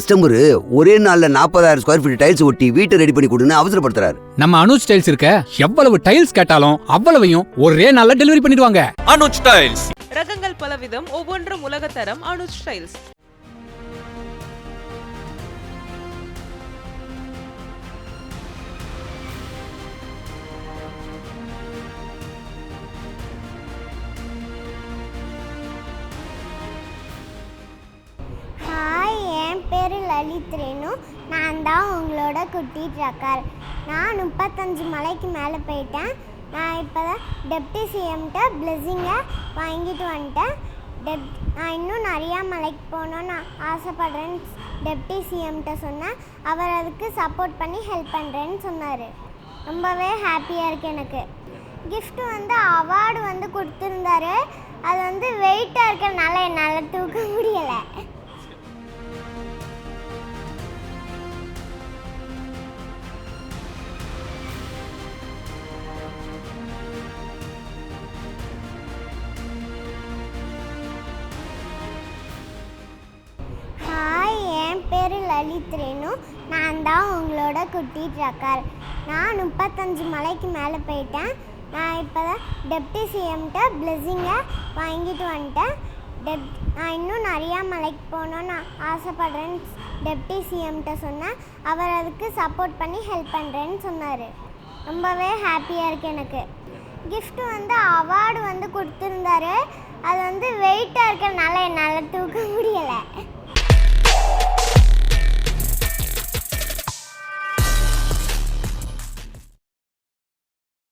Customer ஒரே நாள்ல நாற்பதாயிரம் ஸ்கொயர் ஃபீட் டைல்ஸ் ஒட்டி வீட்டை ரெடி பண்ணி கொடுன்னு அவசரப்படுத்துறாரு. நம்ம அனுஜ் டைல்ஸ் இருக்க எவ்வளவு டைல்ஸ் கேட்டாலும் அவ்வளவையும் ஒரே நாள்ல டெலிவரி பண்ணிடுவாங்க. அனுஜ் டைல்ஸ் ரகங்கள் பலவிதம் ஒவ்வொன்றும் உலகத்தரம் அனுஜ் ஸ்டைல்ஸ் லலித் ரேணு நான் தான் உங்களோட குட்டி ட்ரக்கர். நான் முப்பத்தஞ்சு மலைக்கு மேலே போயிட்டேன். நான் இப்போ தான் டெப்டி சிஎம்கிட்ட பிளெஸிங்கை வாங்கிட்டு வந்துட்டேன். டெப் நான் இன்னும் நிறையா மலைக்கு போகணுன்னு ஆசைப்பட்றேன்னு டெப்டி சிஎம்கிட்ட சொன்னேன். அவர் அதுக்கு சப்போர்ட் பண்ணி ஹெல்ப் பண்ணுறேன்னு சொன்னார். ரொம்பவே ஹாப்பியாக இருக்குது எனக்கு. கிஃப்ட்டு வந்து அவார்டு வந்து கொடுத்துருந்தாரு. அது வந்து வெயிட்டாக இருக்கிறனால என்னால் லலித் ரேணு நான் தான் உங்களோட குட்டி ட்ரக்கர். நான் முப்பத்தஞ்சு மலைக்கு மேலே போயிட்டேன். நான் இப்போ தான் டெப்டி சிஎம்கிட்ட பிளெஸிங்கை வாங்கிட்டு வந்துட்டேன். டெப் நான் இன்னும் நிறையா மலைக்கு போகணுன்னு ஆசைப்பட்றேன்னு டெப்டி சிஎம்கிட்ட சொன்னேன். அவர் அதுக்கு சப்போர்ட் பண்ணி ஹெல்ப் பண்ணுறேன்னு சொன்னார். ரொம்பவே ஹாப்பியாக இருக்குது எனக்கு. கிஃப்ட்டு வந்து அவார்டு வந்து கொடுத்துருந்தாரு. அது வந்து வெயிட்டாக இருக்கிறனால என்னால் தூக்க